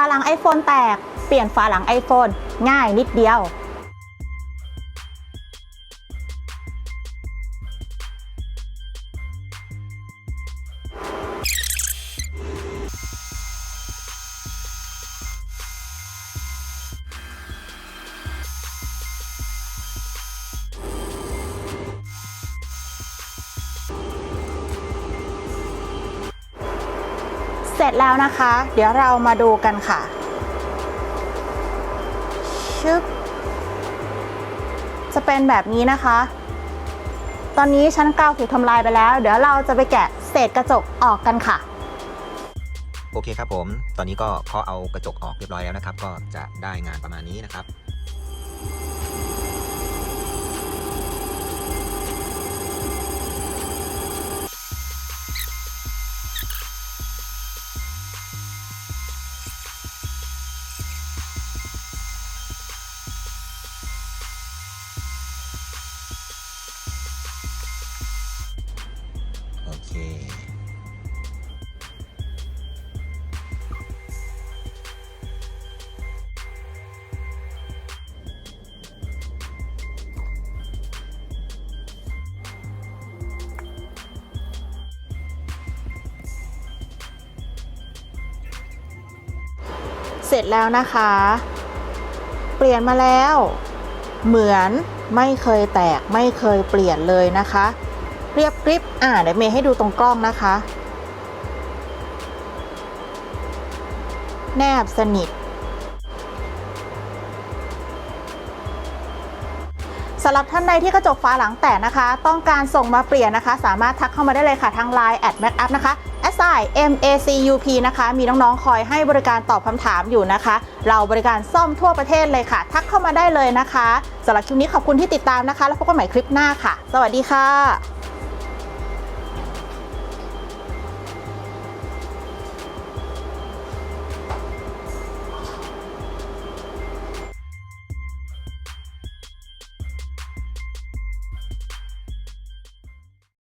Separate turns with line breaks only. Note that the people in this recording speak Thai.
าหลัง iPhone แตก เปลี่ยนฝาหลัง iPhone ง่ายนิดเดียว เสร็จแล้วนะคะ เดี๋ยวเรามาดูกันค่ะชึบจะเป็นแบบนี้นะคะ ตอนนี้ชั้นเก้าถูกทำลายไปแล้ว เดี๋ยวเราจะไปแกะเศษกระจกออกกันค่ะ
โอเคครับผม ตอนนี้ก็เคาะเอากระจกออกเรียบร้อยแล้วนะครับ ก็จะได้งานประมาณนี้นะครับ เส
ร็จแล้วนะคะ เปลี่ยนมาแล้ว เหมือนไม่เคยแตกไม่เคยเปลี่ยนเลยนะคะ เรียบกริบอ่าเดี๋ยวเมย์ให้ดูตรงกล้องนะคะ แนบสนิท สำหรับท่านใดที่กระจกฟ้าหลังแตกนะคะ ต้องการส่งมาเปลี่ยนนะคะ สามารถทักเข้ามาได้เลยค่ะทาง Line at mac up นะคะ s i m a c u p นะคะ มีน้องๆ คอยให้บริการตอบคำถามอยู่นะคะ เราบริการซ่อมทั่วประเทศเลยค่ะ ทักเข้ามาได้เลยนะคะสำหรับคลิปนี้ขอบคุณที่ติดตามนะคะ แล้วพบกันใหม่คลิปหน้าค่ะ สวัสดีค่ะ